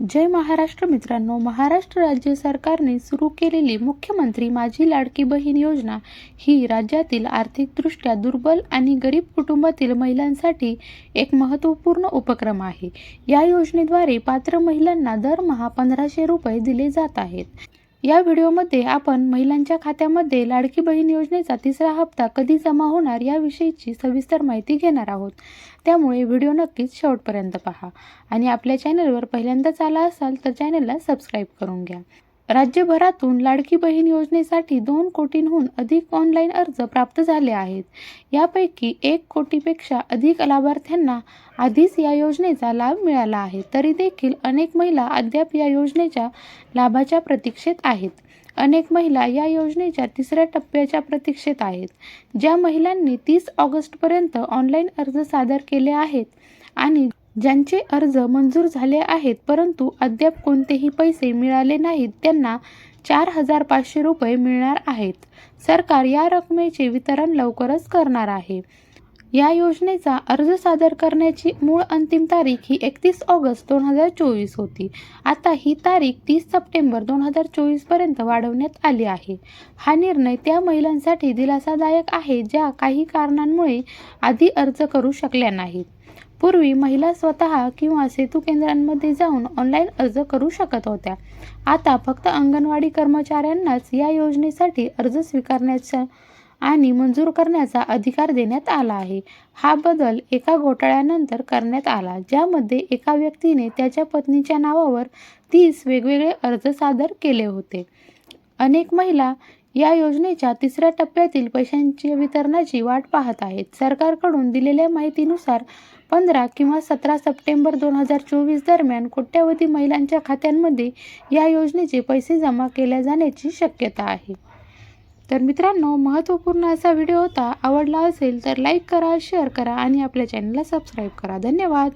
जय महाराष्ट्र मित्रांनो महाराष्ट्र राज्य सरकारने सुरू केलेली मुख्यमंत्री माझी लाडकी बहीण योजना ही राज्यातील आर्थिकदृष्ट्या दुर्बल आणि गरीब कुटुंबातील महिलांसाठी एक महत्त्वपूर्ण उपक्रम आहे. या योजनेद्वारे पात्र महिलांना दरमहा पंधराशे रुपये दिले जात आहेत. या व्हिडिओमध्ये आपण महिलांच्या खात्यामध्ये लाडकी बहीण योजनेचा तिसरा हप्ता कधी जमा होणार याविषयीची सविस्तर माहिती घेणार आहोत. त्यामुळे व्हिडिओ नक्कीच शेवटपर्यंत पहा. आणि आपल्या चॅनलवर पहिल्यांदाच आला असाल तर चॅनलला सबस्क्राईब करून घ्या. राज्यभरातून लाडकी बहीण योजनेसाठी दोन कोटींहून अधिक ऑनलाईन अर्ज प्राप्त झाले आहेत. यापैकी एक कोटीपेक्षा अधिक लाभार्थ्यांना आधीच या योजनेचा लाभ मिळाला आहे. तरी देखील अनेक महिला अद्याप या योजनेच्या लाभाच्या प्रतीक्षेत आहेत. अनेक महिला या योजनेच्या तिसऱ्या टप्प्याच्या प्रतीक्षेत आहेत. ज्या महिलांनी तीस ऑगस्टपर्यंत ऑनलाईन अर्ज सादर केले आहेत आणि ज्यांचे अर्ज मंजूर झाले आहेत परंतु अद्याप कोणतेही पैसे मिळाले नाहीत त्यांना चार हजार पाचशे रुपये मिळणार आहेत. सरकार या रकमेचे वितरण लवकरच करणार आहे. या योजनेचा अर्ज सादर करण्याची मूळ अंतिम तारीख ही एकतीस ऑगस्ट दोन हजार चोवीस होती. आता ही तारीख तीस सप्टेंबर दोन हजार चोवीसपर्यंत वाढवण्यात आली आहे. हा निर्णय त्या महिलांसाठी दिलासादायक आहे ज्या काही कारणांमुळे आधी अर्ज करू शकल्या नाहीत. पूर्वी महिला स्वतः किंवा सेतू केंद्रांमध्ये जाऊन ऑनलाईन अर्ज करू शकत होत्या. आता फक्त अंगणवाडी कर्मचाऱ्यांनाच या योजनेसाठी अर्ज स्वीकारण्याचा आणि मंजूर करण्याचा अधिकार देण्यात आला आहे. हा बदल एका घोटाळ्यानंतर करण्यात आला ज्यामध्ये एका व्यक्तीने त्याच्या पत्नीच्या नावावर तीस वेगवेगळे अर्ज सादर केले होते. अनेक महिला या योजनेच्या तिसऱ्या टप्प्यातील पैशांच्या वितरणाची वाट पाहत आहेत. सरकारकडून दिलेल्या माहितीनुसार पंधरा किंवा सतरा सप्टेंबर दोन हजार चोवीस दरम्यान कोट्यावधी महिलांच्या खात्यांमध्ये या योजनेचे पैसे जमा केल्या जाण्याची शक्यता आहे. तर मित्रांनो महत्त्वपूर्ण असा व्हिडिओ होता आवडला असेल तर लाईक करा शेअर करा आणि आपल्या चॅनलला सबस्क्राईब करा. धन्यवाद!